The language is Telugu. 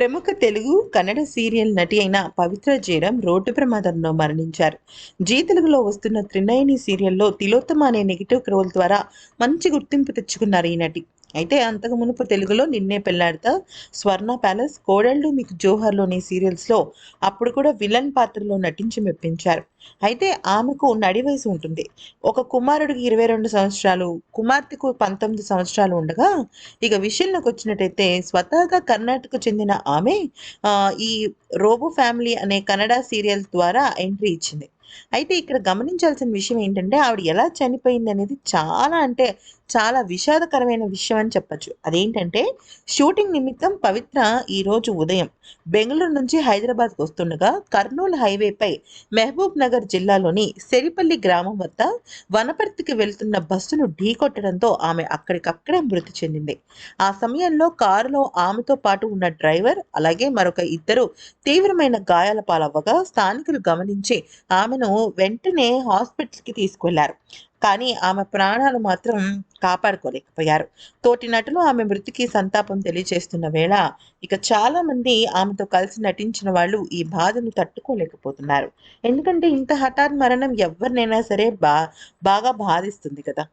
ప్రముఖ తెలుగు కన్నడ సీరియల్ నటి అయిన పవిత్ర జయరాం రోడ్డు ప్రమాదంలో మరణించారు. జీ తెలుగులో వస్తున్న త్రినయని సీరియల్లో తిలోత్తమ అనే నెగిటివ్ క్రోల్ ద్వారా మంచి గుర్తింపు తెచ్చుకున్నారు ఈ నటి. అయితే అంతకు మునుపు తెలుగులో నిన్నే పెళ్ళాడతా స్వర్ణ ప్యాలెస్ కోడళ్ళు మీకు జోహర్లోని సీరియల్స్లో అప్పుడు కూడా విలన్ పాత్రలో నటించి మెప్పించారు. అయితే ఆమెకు నడి వయసు ఉంటుంది. ఒక కుమారుడికి ఇరవై రెండు సంవత్సరాలు కుమార్తెకు పంతొమ్మిది సంవత్సరాలు ఉండగా ఇక విషయంలోకి వచ్చినట్టయితే స్వతహాగా కర్ణాటకకు చెందిన ఆమె ఈ రోబో ఫ్యామిలీ అనే కన్నడ సీరియల్ ద్వారా ఎంట్రీ ఇచ్చింది. అయితే ఇక్కడ గమనించాల్సిన విషయం ఏంటంటే ఆవిడ ఎలా చనిపోయింది అనేది చాలా అంటే చాలా విషాదకరమైన విషయం అని చెప్పచ్చు. అదేంటంటే షూటింగ్ నిమిత్తం పవిత్ర ఈరోజు ఉదయం బెంగళూరు నుంచి హైదరాబాద్కు వస్తుండగా కర్నూలు హైవేపై మహబూబ్ నగర్ జిల్లాలోని సెరిపల్లి గ్రామం వద్ద వనపర్తికి వెళ్తున్న బస్సును ఢీకొట్టడంతో ఆమె అక్కడికక్కడే మృతి చెందింది. ఆ సమయంలో కారులో ఆమెతో పాటు ఉన్న డ్రైవర్ అలాగే మరొక ఇద్దరు తీవ్రమైన గాయాల పాలవ్వగా స్థానికులు గమనించి ఆమెను వెంటనే హాస్పిటల్కి తీసుకెళ్ళారు. కానీ ఆమె ప్రాణాలు మాత్రం కాపాడుకోలేకపోయారు. తోటి నటులు ఆమె మృతికి సంతాపం తెలియజేస్తున్న వేళ ఇక చాలా మంది ఆమెతో కలిసి నటించిన వాళ్ళు ఈ బాధను తట్టుకోలేకపోతున్నారు. ఎందుకంటే ఇంత హఠాత్ మరణం ఎవరినైనా సరే బా బాగా బాధిస్తుంది కదా.